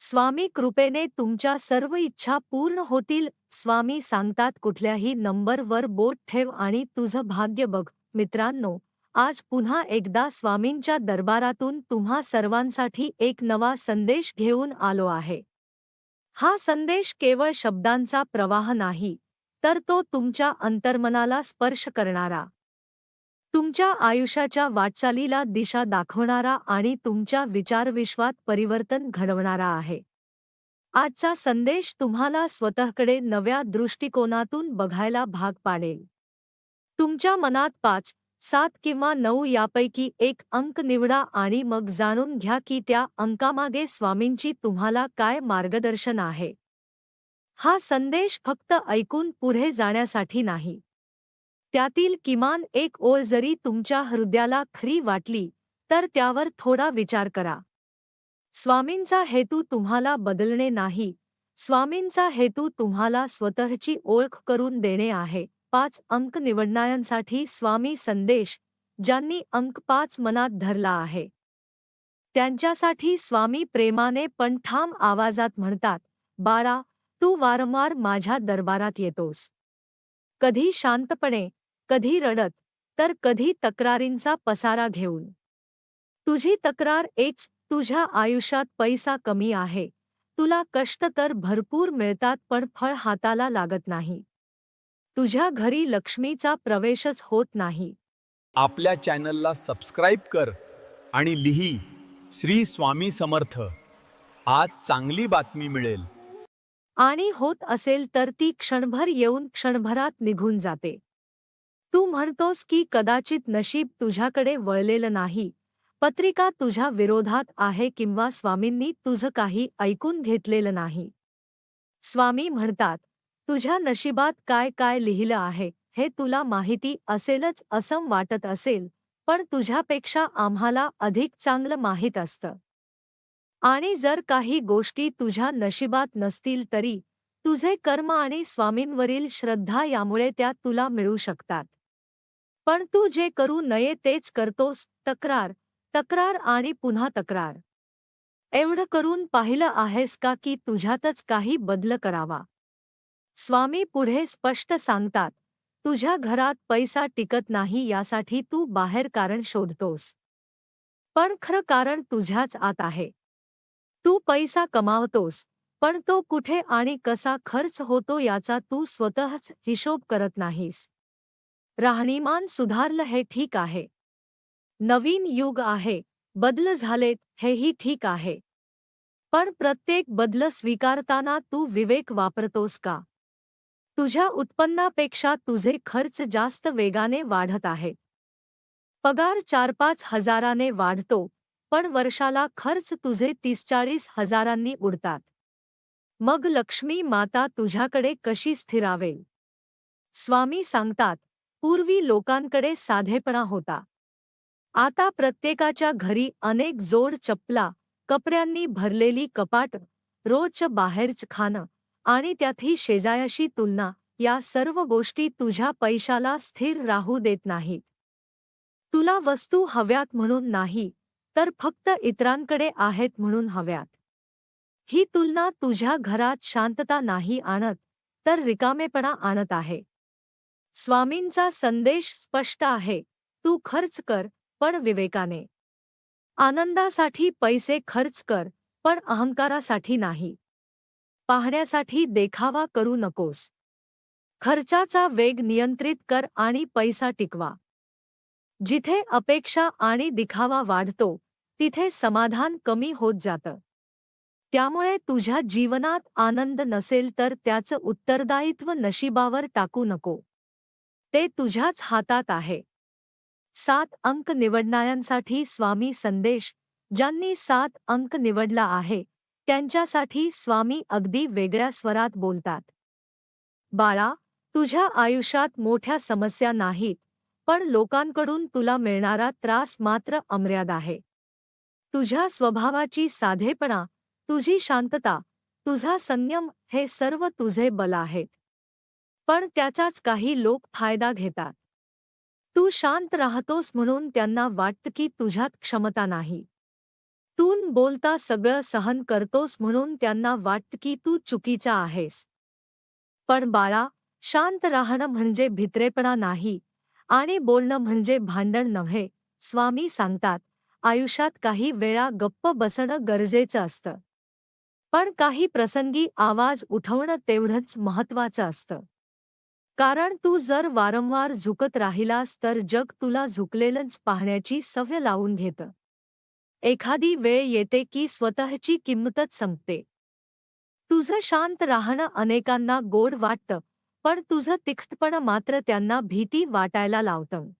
स्वामी कृपेने तुमच्या सर्व इच्छा पूर्ण होतील. स्वामी सांगतात कुठल्याही नंबरवर बोट ठेव आणि तुझं भाग्य बघ. मित्रांनो आज पुन्हा एकदा स्वामींच्या दरबारातून तुम्हा सर्वांसाठी एक नवा संदेश घेऊन आलो आहे. हा संदेश केवळ शब्दांचा प्रवाह नाही तर तो तुमच्या अंतर्मनाला स्पर्श करणारा. तुमच्या आयुष्याच्या वाटचालीला दिशा दाखवणारा आणि तुमच्या विचारविश्वात परिवर्तन घडवणारा आहे. आजचा संदेश तुम्हाला स्वतःकडे नव्या दृष्टिकोनातून बघायला भाग पाडेल. तुमच्या मनात पाच सात किंवा नऊ यापैकी एक अंक निवडा आणि मग जाणून घ्या की त्या अंकामागे स्वामींची तुम्हाला काय मार्गदर्शन आहे. हा संदेश फक्त ऐकून पुढे जाण्यासाठी नाही. त्यातील किमान एक ओळ जरी तुमच्या हृदयाला खरी वाटली तर त्यावर थोडा विचार करा. स्वामींचा हेतू तुम्हाला बदलणे नाही. स्वामींचा हेतू तुम्हाला स्वतःची ओळख करून देणे आहे. पाच अंक निवडणाऱ्यांसाठी स्वामी संदेश ज्यांनी अंक पाच मनात धरला आहे. त्यांच्यासाठी स्वामी प्रेमाने पण ठाम आवाजात म्हणतात बाळा तू वारंवार माझ्या दरबारात येतोस. कधी शांतपणे कधी रडत तर कधी तक्रारींचा पसारा घेऊन. तुझी तक्रार एकच तुझ्या आयुष्यात पैसा कमी आहे. तुला कष्ट तर भरपूर मिळतात पण फळ हाताला लागत नाही. तुझ्या घरी लक्ष्मीचा प्रवेशच होत नाही. आपल्या चॅनलला सबस्क्राईब कर आणि लिही श्री स्वामी समर्थ. आज चांगली बातमी मिळेल. आणि होत असेल तर ती क्षणभर येऊन क्षणभरात निघून जाते. तू म्हणतोस की कदाचित नशीब तुझ्याकडे वळलेलं नाही. पत्रिका तुझ्या विरोधात आहे किंवा स्वामींनी तुझं काही ऐकून घेतलेलं नाही. स्वामी म्हणतात तुझ्या नशिबात काय काय लिहिलं आहे हे तुला माहिती असेलच असं वाटत असेल पण तुझ्यापेक्षा आम्हाला अधिक चांगलं माहीत असतं. आणि जर काही गोष्टी तुझ्या नशिबात नसतील तरी तुझे कर्म आणि स्वामींवरील श्रद्धा यामुळे त्या तुला मिळू शकतात. पण तू जे करू नये तेच करतोस तक्रार तक्रार आणि पुन्हा तक्रार. एवढं करून पाहिलं आहेस का की तुझ्यातच काही बदल करावा? स्वामी पुढे स्पष्ट सांगतात तुझ्या घरात पैसा टिकत नाही यासाठी तू बाहेर कारण शोधतोस. पण खरं कारण तुझ्याच आत आहे. तू पैसा कमावतोस पण तो कुठे आणि कसा खर्च होतो याचा तू स्वतःच हिशोब करत नाहीस. राहणीमान सुधारलं हे ठीक आहे. नवीन युग आहे, बदल झालेत, हेही ठीक आहे. पण प्रत्येक बदल स्वीकारताना तू विवेक वापरतोस का? तुझ्या उत्पन्नापेक्षा तुझे खर्च जास्त वेगाने वाढत आहेत पगार चार पाच हजाराने वाढतो, पण वर्षाला खर्च तुझे तीस चाळीस हजारांनी उडतात. मग लक्ष्मी माता तुझ्याकडे कशी स्थिरावेल? स्वामी सांगतात पूर्वी लोकांकडे साधेपणा होता. आता प्रत्येकाच्या घरी अनेक जोड चपला कपड्यांनी भरलेली कपाट रोजच बाहेरच खाणं आणि त्यातही शेजायाशी तुलना या सर्व गोष्टी तुझ्या पैशाला स्थिर राहू देत नाहीत. तुला वस्तू हव्यात म्हणून नाही तर फक्त इतरांकडे आहेत म्हणून हव्यात. ही तुलना तुझ्या घरात शांतता नाही आणत तर रिकामेपणा आणत आहे. स्वामींचा संदेश स्पष्ट आहे. तू खर्च कर पण विवेकाने. आनंदासाठी पैसे खर्च कर पण अहंकारासाठी नाही. पाहण्यासाठी देखावा करू नकोस. खर्चाचा वेग नियंत्रित कर आणि पैसा टिकवा. जिथे अपेक्षा आणि दिखावा वाढतो तिथे समाधान कमी होत जातं. त्यामुळे तुझ्या जीवनात आनंद नसेल तर त्याचं उत्तरदायित्व नशिबावर टाकू नको. ते तुझ्याच हातात आहे. सात अंक निवडणाऱ्यांसाठी स्वामी संदेश, ज्यांनी सात अंक निवडला आहे, त्यांच्यासाठी स्वामी अगदी वेगळ्या स्वरात बोलतात. बाळा, तुझ्या आयुष्यात मोठ्या समस्या नाहीत, पण लोकांकडून तुला मिळणारा त्रास मात्र अमर्याद आहे. तुझ्या स्वभावाची साधेपणा, तुझी शांतता, तुझा संयम हे सर्व तुझे बल आहेत. पण त्याचाच काही लोक फायदा घेतात. तू शांत राहतोस म्हणून त्यांना वाटतं की तुझ्यात क्षमता नाही. तून बोलता सगळं सहन करतोस म्हणून त्यांना वाटतं की तू चुकीचा आहेस. पण बाळा शांत राहणं म्हणजे भित्रेपणा नाही आणि बोलणं म्हणजे भांडण नव्हे स्वामी सांगतात. आयुष्यात काही वेळा गप्प बसणं गरजेचं असतं. पण काही प्रसंगी आवाज उठवणं तेवढंच महत्वाचं असतं. कारण तू जर वारंवार झुकत राहिलास तर जग तुला झुकलेलंच पाहण्याची सवय लावून घेतं. एखादी वेळ येते की स्वतःची किंमतच संपते. तुझं शांत राहणं अनेकांना गोड वाटतं पण तुझं तिखटपण मात्र त्यांना भीती वाटायला लावतं.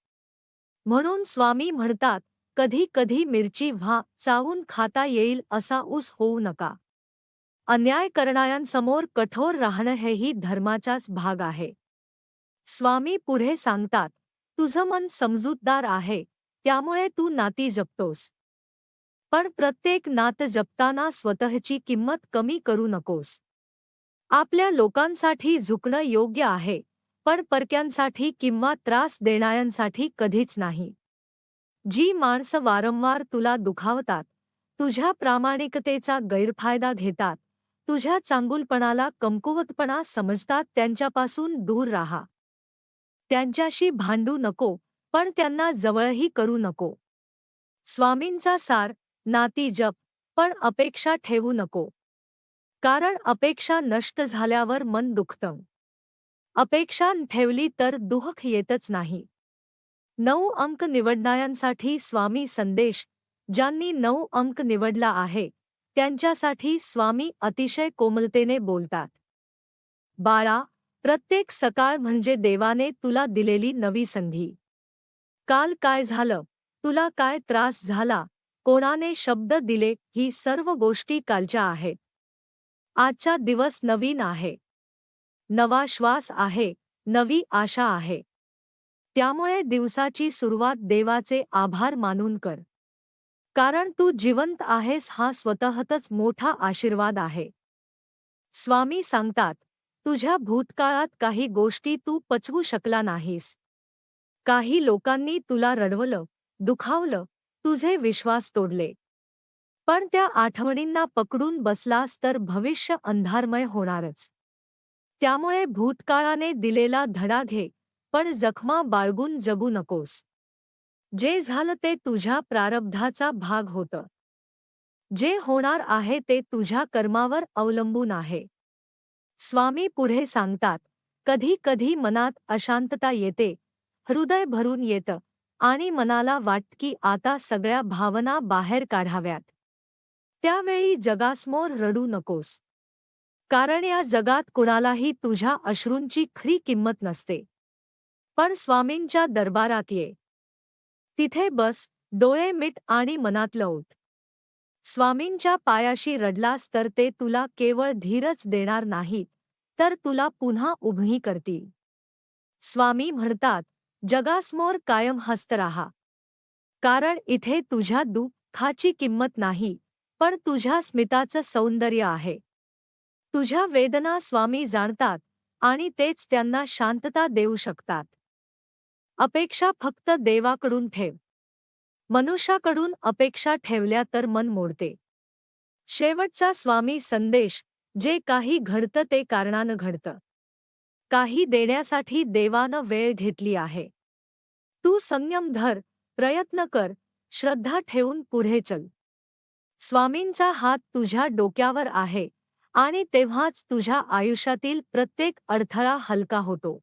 म्हणून स्वामी म्हणतात कधी कधी मिरची व्हा चावून खाता येईल असा ऊस होऊ नका. अन्याय करणाऱ्यांसमोर कठोर राहणं हेही धर्माचाच भाग आहे. स्वामी पुढे सांगतात तुझं मन समजूतदार आहे त्यामुळे तू नाती जपतोस. पण प्रत्येक नात जपताना स्वतःची किंमत कमी करू नकोस. आपल्या लोकांसाठी झुकणं योग्य आहे पण परक्यांसाठी किंवा त्रास देणाऱ्यांसाठी कधीच नाही. जी माणसं वारंवार तुला दुखावतात तुझ्या प्रामाणिकतेचा गैरफायदा घेतात तुझ्या चांगुलपणाला कमकुवतपणा समजतात त्यांच्यापासून दूर राहा. त्यांच्याशी भांडू नको पण त्यांना जवळही करू नको. स्वामींचा सार नाती जप पण अपेक्षा ठेवू नको. कारण अपेक्षा नष्ट झाल्यावर मन दुखतं. अपेक्षा ठेवली तर दुःख येतच नाही. नऊ अंक निवडणाऱ्यांसाठी स्वामी संदेश ज्यांनी नऊ अंक निवडला आहे त्यांच्यासाठी स्वामी अतिशय कोमलतेने बोलतात. बाळा प्रत्येक सकाळ म्हणजे देवाने तुला दिलेली नवी संधी. काल काय झालं? तुला काय त्रास झाला? कोणाने शब्द दिले? ही सर्व गोष्टी कालच्या आहेत. आजचा दिवस नवीन आहे. नवा श्वास आहे. नवी आशा आहे. त्यामुळे दिवसाची सुरुवात देवाचे आभार मानून कर. कारण तू जिवंत आहेस हा स्वतःतच मोठा आशीर्वाद आहे. स्वामी सांगतात तुझ्या भूतकाळात काही गोष्टी तू पचवू शकला नाहीस. काही लोकांनी तुला रडवलं दुखावलं तुझे विश्वास तोडले. पण त्या आठवणींना पकडून बसलास तर भविष्य अंधारमय होणारच. त्यामुळे भूतकाळाने दिलेला धडा घे पण जखमा बाळगून जगू नकोस. जे झालं ते तुझ्या प्रारब्धाचा भाग होतं. जे होणार आहे ते तुझ्या कर्मावर अवलंबून आहे. स्वामी पुढे सांगतात कधी कधी मनात अशांतता येते हृदय भरून येतं आणि मनाला वाटत की आता सगळ्या भावना बाहेर काढाव्यात. त्यावेळी जगासमोर रडू नकोस. कारण या जगात कुणालाही तुझ्या अश्रूंची खरी किंमत नसते. पण स्वामींच्या दरबारात ये. तिथे बस डोळे मिट आणि मनातलं ओत स्वामींच्या पायाशी रडलास तर ते तुला केवळ धीरच देणार नाहीत तर तुला पुन्हा उभही करतील. स्वामी म्हणतात जगासमोर कायम हस्त राहा. कारण इथे तुझ्या दुःखाची किंमत नाही पण तुझ्या स्मिताचं सौंदर्य आहे. तुझ्या वेदना स्वामी जाणतात आणि तेच त्यांना शांतता देऊ शकतात. अपेक्षा फक्त देवाकडून ठेव. मनुष्याकडून अपेक्षा ठेवल्या तर मन मोडते. शेवटचा स्वामी संदेश जे काही घडतं ते कारणानं घडतं. काही देण्यासाठी देवानं वेळ घेतली आहे. तू संयम धर प्रयत्न कर श्रद्धा ठेवून पुढे चल. स्वामींचा हात तुझ्या डोक्यावर आहे आणि तेव्हाच तुझ्या आयुष्यातील प्रत्येक अडथळा हलका होतो.